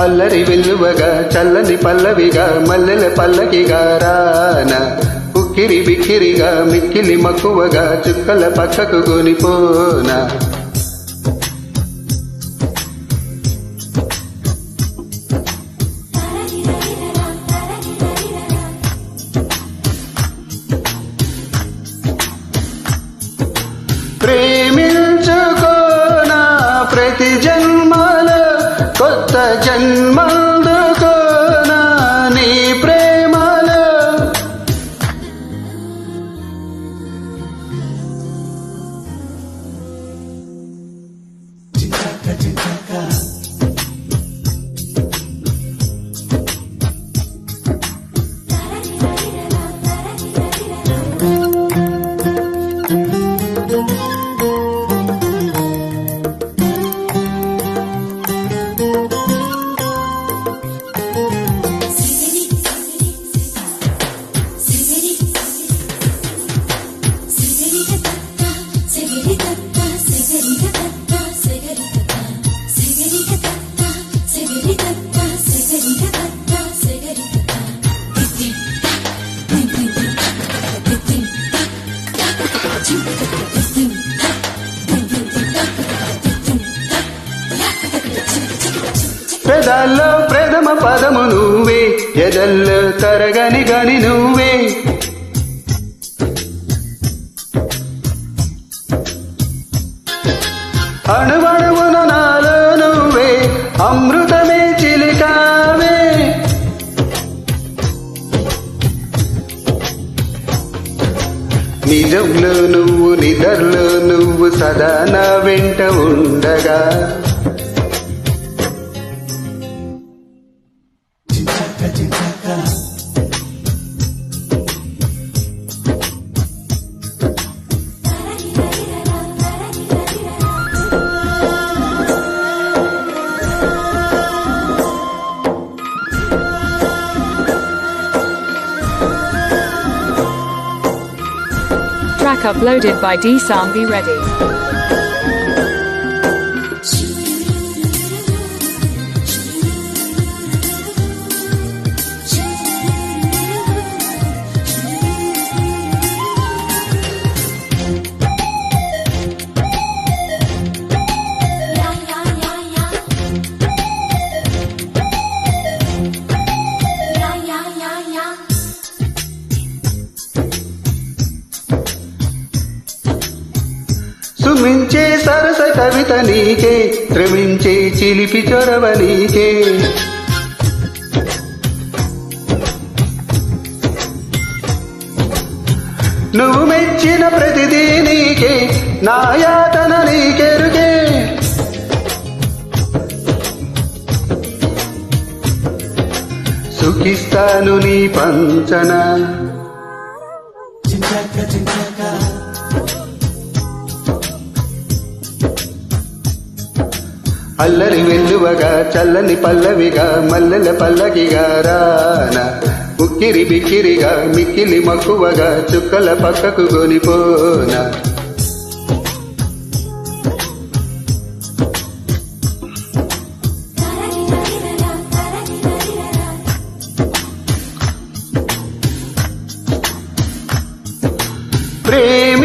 అల్లరి వెల్లువగా చల్లని పల్లవిగా మల్లెల పల్లకిగా రాన. ఉక్కిరి బిక్కిరిగా మిక్కిలి మక్కువగా చుక్కల పక్కకు కొనిపోనా పెదాల్లో ప్రథమ పదము నువ్వే ఎదల్లో తరగని గని నువ్వే. అణువణువున నాలో నువ్వే అమృతమే చిలికావే. నిజంలో నువ్వు నిదర్లో నువ్వు సదా నా వెంట ఉండగా. Track uploaded by D Be తుమించే సరస కవిత నీకే త్రమించే చిలిపి చొరవ నీకే. నువ్వు మెచ్చిన ప్రతిదీ నీకే నా యాతన నీకెరుకే. సుఖిస్తాను నీ పంచన. అల్లరి వెల్లువగా చల్లని పల్లవిగా మల్లెల పల్లకిగా రాన. ఉక్కిరి బిక్కిరిగా మిక్కిలి మక్కువగా చుక్కల పక్కకు గొనిపోన. ప్రేమ